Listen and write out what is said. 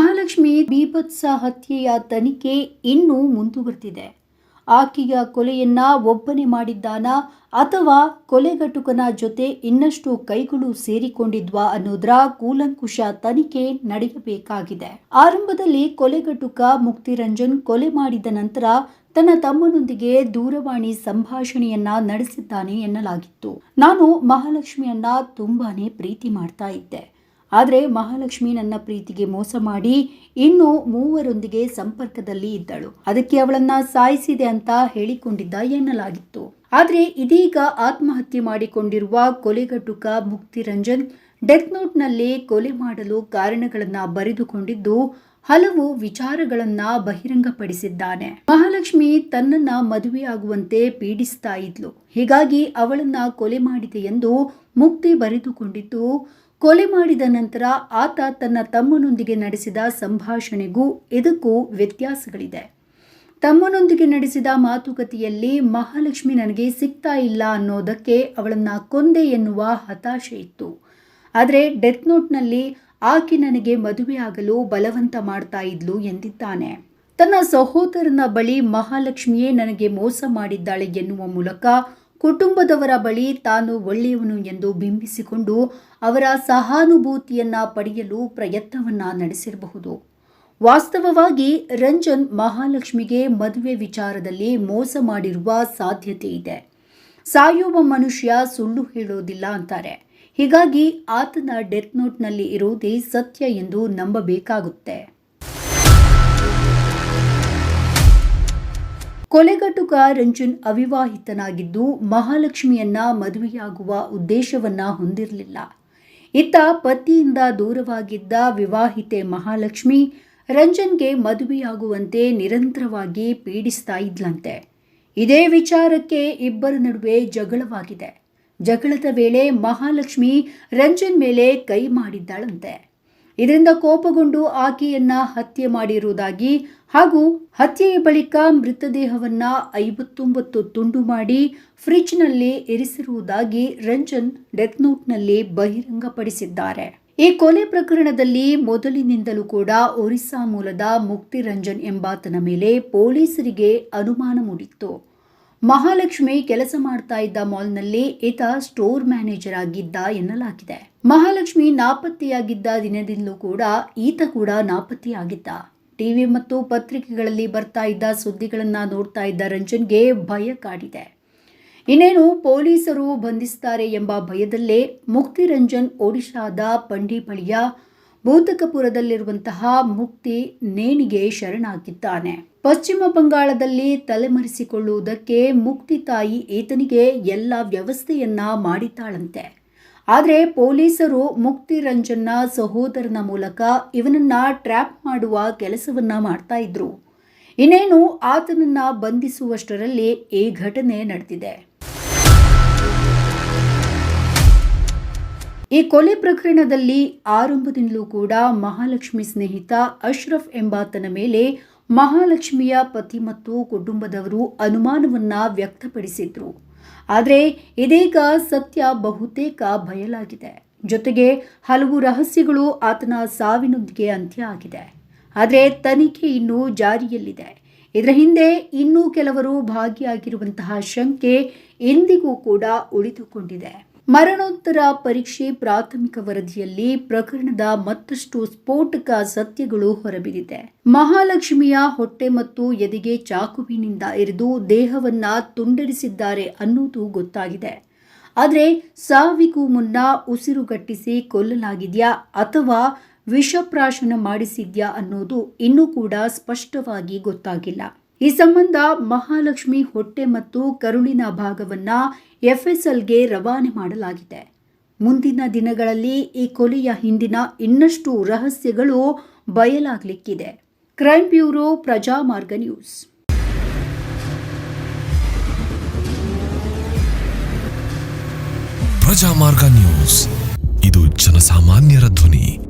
ಮಹಾಲಕ್ಷ್ಮಿ ಬೀಭತ್ಸ ಹತ್ಯೆಯ ತನಿಖೆ ಇನ್ನೂ ಮುಂದುವರೆದಿದೆ. ಆಕೆಯ ಕೊಲೆಯನ್ನ ಒಬ್ಬನೇ ಮಾಡಿದ್ದಾನ ಅಥವಾ ಕೊಲೆಗಟುಕನ ಜೊತೆ ಇನ್ನಷ್ಟು ಕೈಗಳು ಸೇರಿಕೊಂಡಿದ್ವಾ ಅನ್ನೋದರ ಕೂಲಂಕುಷ ತನಿಖೆ ನಡೆಯಬೇಕಾಗಿದೆ. ಆರಂಭದಲ್ಲಿ ಕೊಲೆಗಟುಕ ಮುಕ್ತಿರಂಜನ್ ಕೊಲೆ ಮಾಡಿದ ನಂತರ ತನ್ನ ತಮ್ಮನೊಂದಿಗೆ ದೂರವಾಣಿ ಸಂಭಾಷಣೆಯನ್ನ ನಡೆಸಿದ್ದಾನೆ ಎನ್ನಲಾಗಿತ್ತು. ನಾನು ಮಹಾಲಕ್ಷ್ಮಿಯನ್ನ ತುಂಬಾನೇ ಪ್ರೀತಿ ಮಾಡ್ತಾ ಇದ್ದೆ. ಆದರೆ ಮಹಾಲಕ್ಷ್ಮಿ ನನ್ನ ಪ್ರೀತಿಗೆ ಮೋಸ ಮಾಡಿ ಇನ್ನು ಮೂವರೊಂದಿಗೆ ಸಂಪರ್ಕದಲ್ಲಿ ಇದ್ದಳು. ಅದಕ್ಕೆ ಅವಳನ್ನ ಸಾಯಿಸಿದೆ ಅಂತ ಹೇಳಿಕೊಂಡಿದ್ದ ಎನ್ನಲಾಗಿತ್ತು. ಆದರೆ ಇದೀಗ ಆತ್ಮಹತ್ಯೆ ಮಾಡಿಕೊಂಡಿರುವ ಕೊಲೆಗಟುಕ ಮುಕ್ತಿರಂಜನ್ ಡೆತ್ ನೋಟ್ನಲ್ಲಿ ಕೊಲೆ ಮಾಡಲು ಕಾರಣಗಳನ್ನ ಬರೆದುಕೊಂಡಿದ್ದು ಹಲವು ವಿಚಾರಗಳನ್ನ ಬಹಿರಂಗಪಡಿಸಿದ್ದಾನೆ. ಮಹಾಲಕ್ಷ್ಮಿ ತನ್ನನ್ನ ಮದುವೆಯಾಗುವಂತೆ ಪೀಡಿಸ್ತಾ ಇದ್ಲು. ಹೀಗಾಗಿ ಅವಳನ್ನ ಕೊಲೆ ಮಾಡಿದೆ ಎಂದು ಮುಕ್ತಿ ಬರೆದುಕೊಂಡಿದ್ದು ಕೊಲೆ ಮಾಡಿದ ನಂತರ ಆತ ತನ್ನ ತಮ್ಮನೊಂದಿಗೆ ನಡೆಸಿದ ಸಂಭಾಷಣೆಗೂ ಇದಕ್ಕೂ ವ್ಯತ್ಯಾಸಗಳಿದೆ. ತಮ್ಮನೊಂದಿಗೆ ನಡೆಸಿದ ಮಾತುಕತೆಯಲ್ಲಿ ಮಹಾಲಕ್ಷ್ಮಿ ನನಗೆ ಸಿಗ್ತಾ ಇಲ್ಲ ಅನ್ನೋದಕ್ಕೆ ಅವಳನ್ನ ಕೊಂದೆ ಎನ್ನುವ ಹತಾಶೆ ಇತ್ತು. ಆದರೆ ಡೆತ್ ನೋಟ್ನಲ್ಲಿ ಆಕೆ ನನಗೆ ಮದುವೆಯಾಗಲು ಬಲವಂತ ಮಾಡ್ತಾ ಇದ್ಲು ಎಂದಿದ್ದಾನೆ. ತನ್ನ ಸಹೋದರನ ಬಳಿ ಮಹಾಲಕ್ಷ್ಮಿಯೇ ನನಗೆ ಮೋಸ ಮಾಡಿದ್ದಾಳೆ ಎನ್ನುವ ಮೂಲಕ ಕುಟುಂಬದವರ ಬಳಿ ತಾನು ಒಳ್ಳೆಯವನು ಎಂದು ಬಿಂಬಿಸಿಕೊಂಡು ಅವರ ಸಹಾನುಭೂತಿಯನ್ನ ಪಡೆಯಲು ಪ್ರಯತ್ನವನ್ನ ನಡೆಸಿರಬಹುದು. ವಾಸ್ತವವಾಗಿ ರಂಜನ್ ಮಹಾಲಕ್ಷ್ಮಿಗೆ ಮದುವೆ ವಿಚಾರದಲ್ಲಿ ಮೋಸ ಮಾಡಿರುವ ಸಾಧ್ಯತೆ ಇದೆ. ಸಾಯುವ ಮನುಷ್ಯ ಸುಳ್ಳು ಹೇಳೋದಿಲ್ಲ ಅಂತಾರೆ. ಹೀಗಾಗಿ ಆತನ ಡೆತ್ ನೋಟ್ನಲ್ಲಿ ಇರುವುದೇ ಸತ್ಯ ಎಂದು ನಂಬಬೇಕಾಗುತ್ತೆ. ಕೊಲೆಗಟುಕ ರಂಜನ್ ಅವಿವಾಹಿತನಾಗಿದ್ದು ಮಹಾಲಕ್ಷ್ಮಿಯನ್ನ ಮದುವೆಯಾಗುವ ಉದ್ದೇಶವನ್ನ ಹೊಂದಿರಲಿಲ್ಲ. ಇತ್ತ ಪತಿಯಿಂದ ದೂರವಾಗಿದ್ದ ವಿವಾಹಿತೆ ಮಹಾಲಕ್ಷ್ಮಿ ರಂಜನ್ಗೆ ಮದುವೆಯಾಗುವಂತೆ ನಿರಂತರವಾಗಿ ಪೀಡಿಸ್ತಾ ಇದ್ಲಂತೆ. ಇದೇ ವಿಚಾರಕ್ಕೆ ಇಬ್ಬರ ನಡುವೆ ಜಗಳವಾಗಿದೆ. ಜಗಳದ ವೇಳೆ ಮಹಾಲಕ್ಷ್ಮಿ ರಂಜನ್ ಮೇಲೆ ಕೈ ಮಾಡಿದ್ದಾಳಂತೆ. ಇದರಿಂದ ಕೋಪಗೊಂಡು ಆಕೆಯನ್ನ ಹತ್ಯೆ ಮಾಡಿರುವುದಾಗಿ ಹಾಗೂ ಹತ್ಯೆಯ ಬಳಿಕ ಮೃತದೇಹವನ್ನ ಐವತ್ತೊಂಬತ್ತು ತುಂಡು ಮಾಡಿ ಫ್ರಿಜ್ನಲ್ಲಿ ಇರಿಸಿರುವುದಾಗಿ ರಂಜನ್ ಡೆತ್ ನೋಟ್ನಲ್ಲಿ ಬಹಿರಂಗಪಡಿಸಿದ್ದಾರೆ. ಈ ಕೊಲೆ ಪ್ರಕರಣದಲ್ಲಿ ಮೊದಲಿನಿಂದಲೂ ಕೂಡ ಒರಿಸ್ಸಾ ಮೂಲದ ಮುಕ್ತಿ ರಂಜನ್ ಎಂಬಾತನ ಮೇಲೆ ಪೊಲೀಸರಿಗೆ ಅನುಮಾನ ಮೂಡಿತ್ತು. ಮಹಾಲಕ್ಷ್ಮಿ ಕೆಲಸ ಮಾಡ್ತಾ ಇದ್ದ ಮಾಲ್ನಲ್ಲಿ ಈತ ಸ್ಟೋರ್ ಮ್ಯಾನೇಜರ್ ಆಗಿದ್ದ ಎನ್ನಲಾಗಿದೆ. ಮಹಾಲಕ್ಷ್ಮಿ ನಾಪತ್ತೆಯಾಗಿದ್ದ ದಿನದಿಂದಲೂ ಕೂಡ ಈತ ಕೂಡ ನಾಪತ್ತೆಯಾಗಿದ್ದ. ಟಿವಿ ಮತ್ತು ಪತ್ರಿಕೆಗಳಲ್ಲಿ ಬರ್ತಾ ಇದ್ದ ಸುದ್ದಿಗಳನ್ನ ನೋಡ್ತಾ ಇದ್ದ ರಂಜನ್ಗೆ ಭಯ ಕಾಡಿದೆ. ಇನ್ನೇನು ಪೊಲೀಸರು ಬಂಧಿಸ್ತಾರೆ ಎಂಬ ಭಯದಲ್ಲೇ ಮುಕ್ತಿ ರಂಜನ್ ಒಡಿಶಾದ ಪಂಡಿ ಬಳಿಯ ಭೂತಕಪುರದಲ್ಲಿರುವಂತಹ ಮುಕ್ತಿ ನೇಣಿಗೆ ಶರಣಾಗಿದ್ದಾನೆ. ಪಶ್ಚಿಮ ಬಂಗಾಳದಲ್ಲಿ ತಲೆಮರೆಸಿಕೊಳ್ಳುವುದಕ್ಕೆ ಮುಕ್ತಿ ತಾಯಿ ಈತನಿಗೆ ಎಲ್ಲ ವ್ಯವಸ್ಥೆಯನ್ನ ಮಾಡಿದ್ದಾಳಂತೆ. ಆದರೆ ಪೊಲೀಸರು ಮುಕ್ತಿ ರಂಜನ್ನ ಸಹೋದರನ ಮೂಲಕ ಇವನನ್ನ ಟ್ರ್ಯಾಪ್ ಮಾಡುವ ಕೆಲಸವನ್ನ ಮಾಡ್ತಾ ಇದ್ರು. ಇನ್ನೇನು ಆತನನ್ನ ಬಂಧಿಸುವಷ್ಟರಲ್ಲಿ ಈ ಘಟನೆ ನಡೆದಿದೆ. ಈ ಕೊಲೆ ಪ್ರಕರಣದಲ್ಲಿ ಆರಂಭದಿಂದಲೂ ಕೂಡ ಮಹಾಲಕ್ಷ್ಮಿ ಸ್ನೇಹಿತ ಅಶ್ರಫ್ ಎಂಬಾತನ ಮೇಲೆ ಮಹಾಲಕ್ಷ್ಮಿಯ ಪತಿ ಮತ್ತು ಕುಟುಂಬದವರು ಅನುಮಾನವನ್ನ ವ್ಯಕ್ತಪಡಿಸಿದ್ರು. ಆದರೆ ಇದೀಗ ಸತ್ಯ ಬಹುತೇಕ ಬಯಲಾಗಿದೆ. ಜೊತೆಗೆ ಹಲವು ರಹಸ್ಯಗಳು ಆತನ ಸಾವಿನೊಂದಿಗೆ ಅಂತ್ಯ ಆಗಿದೆ. ಆದರೆ ತನಿಖೆ ಇನ್ನೂ ಜಾರಿಯಲ್ಲಿದೆ. ಇದರ ಹಿಂದೆ ಇನ್ನೂ ಕೆಲವರು ಭಾಗಿಯಾಗಿರುವಂತಹ ಶಂಕೆ ಎಂದಿಗೂ ಕೂಡ ಉಳಿದುಕೊಂಡಿದೆ. ಮರಣೋತ್ತರ ಪರೀಕ್ಷೆ ಪ್ರಾಥಮಿಕ ವರದಿಯಲ್ಲಿ ಪ್ರಕರಣದ ಮತ್ತಷ್ಟು ಸ್ಫೋಟಕ ಸತ್ಯಗಳು ಹೊರಬಿದ್ದಿದೆ. ಮಹಾಲಕ್ಷ್ಮಿಯ ಹೊಟ್ಟೆ ಮತ್ತು ಎದೆಗೆ ಚಾಕುವಿನಿಂದ ಇರಿದು ದೇಹವನ್ನ ತುಂಡರಿಸಿದ್ದಾರೆ ಅನ್ನೋದು ಗೊತ್ತಾಗಿದೆ. ಆದರೆ ಸಾವಿಗೂ ಮುನ್ನ ಉಸಿರುಗಟ್ಟಿಸಿ ಕೊಲ್ಲಲಾಗಿದೆಯಾ ಅಥವಾ ವಿಷಪ್ರಾಶನ ಮಾಡಿಸಿದ್ಯಾ ಅನ್ನೋದು ಇನ್ನೂ ಕೂಡ ಸ್ಪಷ್ಟವಾಗಿ ಗೊತ್ತಾಗಿಲ್ಲ. ಈ ಸಂಬಂಧ ಮಹಾಲಕ್ಷ್ಮಿ ಹೊಟ್ಟೆ ಮತ್ತು ಕರುಳಿನ ಭಾಗವನ್ನ ಎಫ್ಎಸ್ಎಲ್ಗೆ ರವಾನೆ ಮಾಡಲಾಗಿದೆ. ಮುಂದಿನ ದಿನಗಳಲ್ಲಿ ಈ ಕೊಲೆಯ ಹಿಂದಿನ ಇನ್ನಷ್ಟು ರಹಸ್ಯಗಳು ಬಯಲಾಗಲಿಕ್ಕಿದೆ. Crime bureau Prajamarga news. Prajamarga news. ಇದು ಜನಸಾಮಾನ್ಯರ ಧ್ವನಿ.